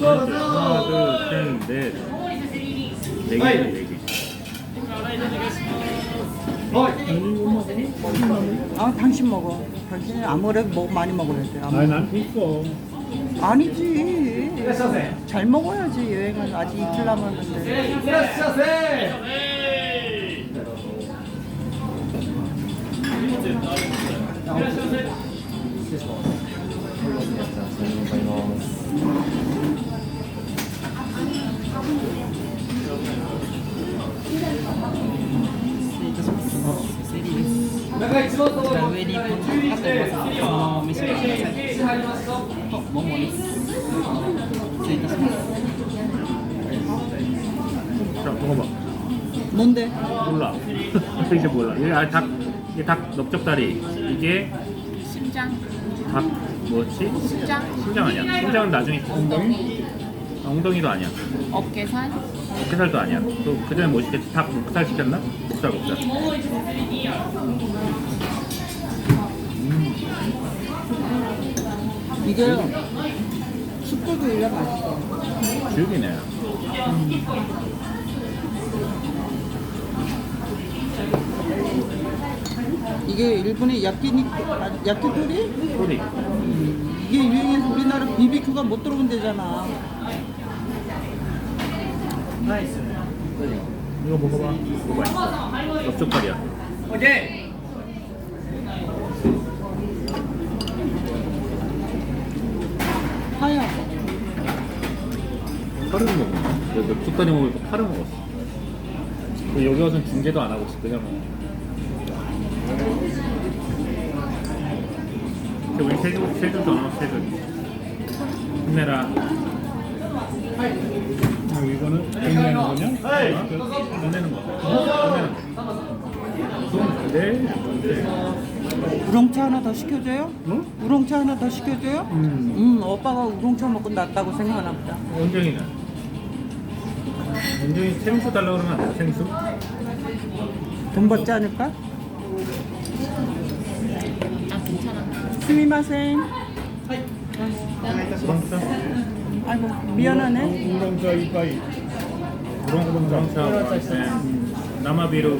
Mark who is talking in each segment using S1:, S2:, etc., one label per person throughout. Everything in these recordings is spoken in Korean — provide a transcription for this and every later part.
S1: 하나, 둘, 셋, 넷. 네 개, 네 개.
S2: 아 당신 먹어. 당신 아무래도 먹 많이 먹어야 돼.
S1: 아니, 난 있어.
S2: 아니지.
S3: 네.
S2: 잘 먹어야지 여행은 아직 이틀 남았는데.
S3: 네. 中一番その上にかかってますのでそのままお召し上がりください入りますと桃です失礼いたします
S1: 자, 먹어봐.
S2: 뭔데?
S1: 몰라. 이게 몰라. 이게 아, 닭, 이게 닭 넓적다리. 이게
S4: 심장,
S1: 닭 뭐지?
S4: 심장,
S1: 심장 아니야. 심장은 나중에 엉덩이? 엉덩이도 아니야.
S4: 어깨살,
S1: 어깨살도 아니야. 또 그전에 뭐 시켰지? 닭 목살 시켰나? 목살 목살.
S2: 이게 숯불도 일려 맛있어.
S1: 죽이네.
S2: 이게 일본의 야끼니, 아, 야끼토리?
S1: 소리.
S2: 이게 유행해서 우리나라 BBQ가 못 들어온 데잖아.
S1: 이거 먹어봐. 먹어봐. 넓적다리야.
S3: 오케이
S2: 하야.
S1: 파를 먹었나? 먹을 때 파를 먹었어. 여기 와서는 중계도 안 하고 있어. 그냥 우리 세줄도 안 하고 세줄. 힘내라. 아, 이거는 끝내는 거냐? 아, 그, 끝내는 거. 네.
S2: 우롱차 하나 더 시켜줘요?
S1: 응?
S2: 우롱차 하나 더 시켜줘요?
S1: 음.
S2: 음, 오빠가 우롱차 먹고 낫다고 생각하나 보다.
S1: 원정이는? 원정이 생수 달라고 그러면 안 돼? 생수?
S2: 돈 받지 않을까?
S4: 아 괜찮아.
S2: 스미마셍.
S1: 우렁차?
S2: 아이고, 미안하네.
S1: 우렁차 이빠이 우렁차 나마비루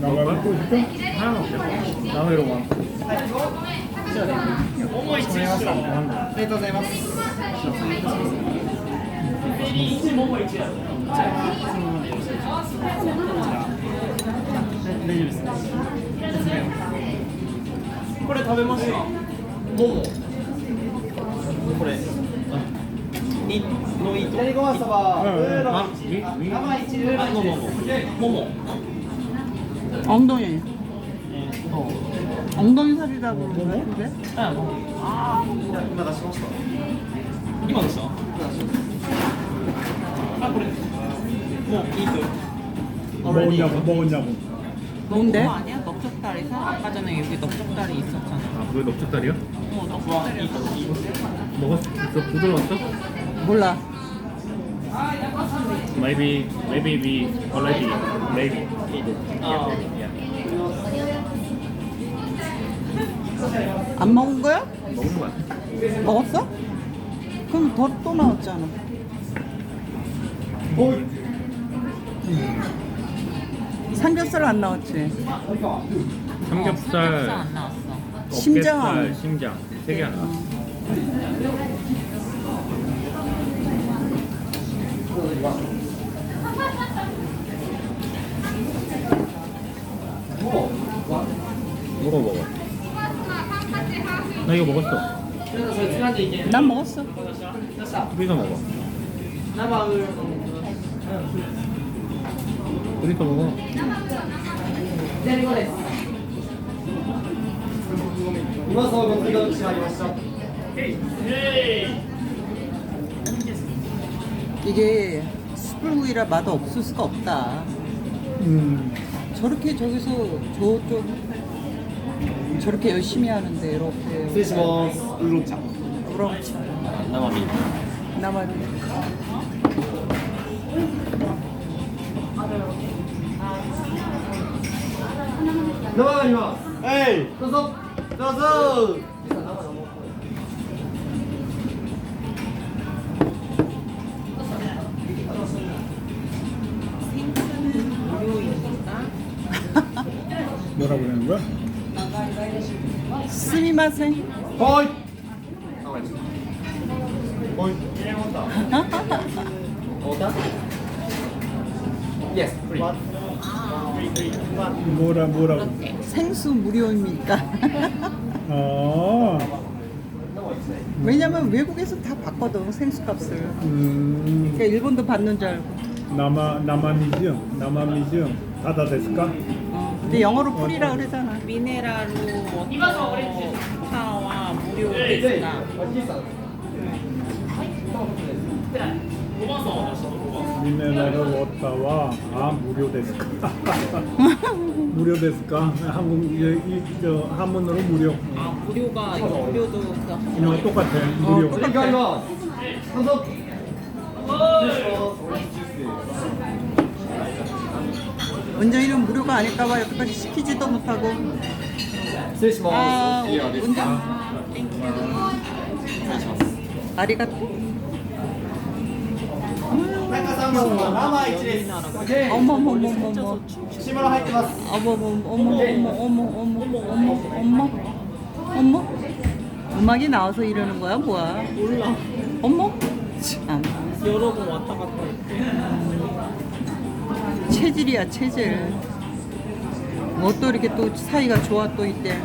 S1: 나마비루 시켜? 하나 먹자 나마비루 왕
S3: ありがとうございますこれ食べましたもも いのいと左ごまそば061生1 0 뭐뭐
S2: 엉덩이.
S3: 어.
S2: 엉덩이 살이라고
S3: 그러는데?今出しました今どうしたあこれもういいと
S1: 뭐냐고 뭐냐고
S2: 뭔데?
S4: 뭐 아니야? 넓적다리 사? 아까 전에 여기 넓적다리 있었잖아.
S1: 아 그게 넓적다리야?
S4: 어, 넓적다리.
S1: 먹었어? 부드러웠어?
S2: 몰라.
S1: Maybe maybe we already made
S3: あ
S1: yeah.
S2: 안 먹은 거야?
S1: 먹는 거 같아
S2: 먹었어? 그럼 더 또 나왔잖아. 삼겹살 안 나왔지?
S4: 삼겹살
S1: 삼겹살
S4: 안 나왔어.
S2: 심장.
S1: 어깨살 심장 세개안나 왔어 먹어 먹어 나 이거 먹었어
S3: それつまんでいけん
S2: 난 먹었어.
S3: どうした
S1: 둘이서 먹어
S3: 生ウーロン
S1: 둘이서 먹어
S3: 左ごです今そうご通がしまいました
S2: 이게 숯불구이라 맛 없을 수가 없다.
S1: 음.
S2: 저렇게 저기서 저쪽 저렇게 열심히 하는데 이렇게
S3: 스위스버
S2: 울릉차
S3: 우렁치 나마비. 나마비 나마비 에이. 도서 도서
S1: 뭐라고 그러는 거야?
S2: 스미마셍.
S3: 어이. 어이. 오다. Yes,
S1: 뭐라 뭐라
S2: 생수 무료입니까?
S1: 아
S2: 왜냐면 외국에서 다 받거든 생수값을
S1: 음,
S2: 그러니까 일본도 받는 줄 알고
S1: 남아 남아미지요 남아미지요 다다 됐을까?
S2: 어, 근데 영어로 뿌리라 그러잖아.
S4: 미네랄로 워터 파와 무료 데스가
S1: 미네랄 워터와 아 무료 됐을까? 무료 됐을까? 한국 이, 이, 저 한문으로 무료.
S4: 아 무료가 이거 무료도 그
S1: 이거 똑같아. 무료.
S3: 이거 아りま すどうぞ
S2: 운전이는 무료가 아닐까봐 여기까지 시키지도 못하고
S3: 失礼しま
S2: 아
S3: す。いいよです
S2: 운전
S3: か。失礼します。
S2: 아리가또
S3: 中さんの生一です。
S2: 어머머머머머
S3: 串物入ってます。
S2: 어머머 어머 어머 어머 어머 어머 어머 어머 음악이 나와서 이러는 거야 뭐야
S4: 몰라
S2: 어머 참
S4: 여러 번 왔다 갔다 했대
S2: 체질이야 체질. 뭐또 이렇게 또 사이가 좋아 또 있대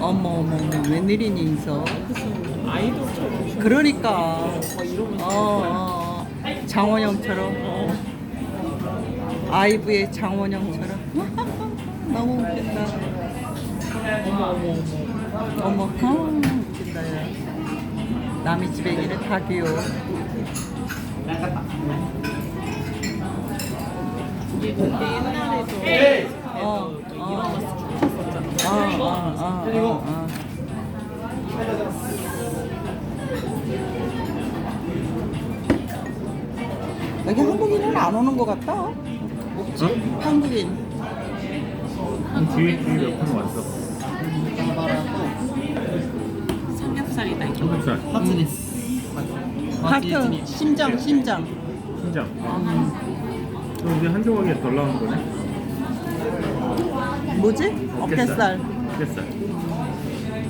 S2: 어머 어머 어머 웬일이니 인서?
S4: 아이돌처럼
S2: 그러니까. 어, 어, 어. 장원영처럼. 아이브의 장원영처럼. 너무 웃긴다.
S4: 어머 어머 어머.
S2: 어머 아, 웃긴다 야. 남의 집에 기는 다 귀여워
S3: 그리고
S2: 아, 아. 여기 한국인은 안 오는 것 같다. 응? 한국인.
S1: 뒤에 뒤에 몇분 왔어?
S4: 삼겹살이다.
S1: 삼겹살,
S3: 음. 하트니스.
S2: 하트, 심장, 심장.
S1: 심장. 그럼 이제 한 조각이 덜 나오는 거네.
S2: 뭐지? 어깨살.
S1: 어깨살.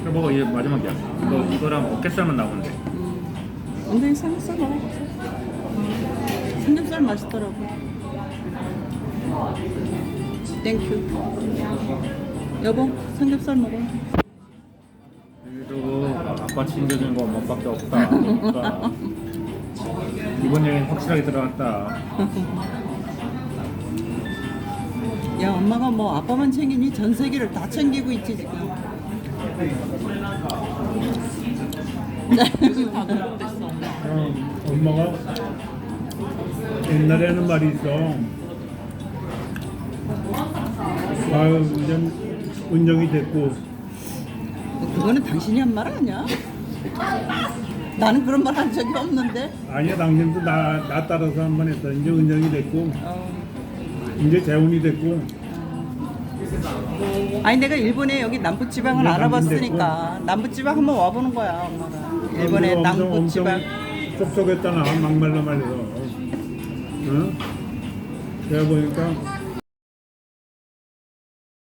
S1: 그럼 먹어 이게 마지막이야. 이거 이거랑 어깨살만 나오는데.
S2: 근데 삼겹살 먹어. 삼겹살 맛있더라고. 땡큐. 여보, 삼겹살 먹어.
S1: 그리고 아빠 챙겨주는 거 엄마밖에 없다. 그러니까 이번 여행 확실하게 들어갔다.
S2: 야, 엄마가 뭐 아빠만 챙기니 전 세계를 다 챙기고 있지 지금.
S4: 다 엄마
S1: 어, 엄마가 옛날에 하는 말이 있어. 아유, 이제 운정이 됐고,
S2: 그거는 당신이 한 말 아니야? 나는 그런 말 한 적이 없는데.
S1: 아니야, 당신도 나, 나 따라서 한 번 했어. 이제 운정이 됐고,
S2: 어.
S1: 이제 재혼이 됐고,
S2: 아니 내가 일본에 여기 남부지방을
S1: 네,
S2: 알아봤으니까 남부지방 한번 와보는 거야 엄마가. 일본의
S1: 엄청,
S2: 남부지방.
S1: 엄청 쏙쏙했잖아, 막말로 말해서. 응? 내가 보니까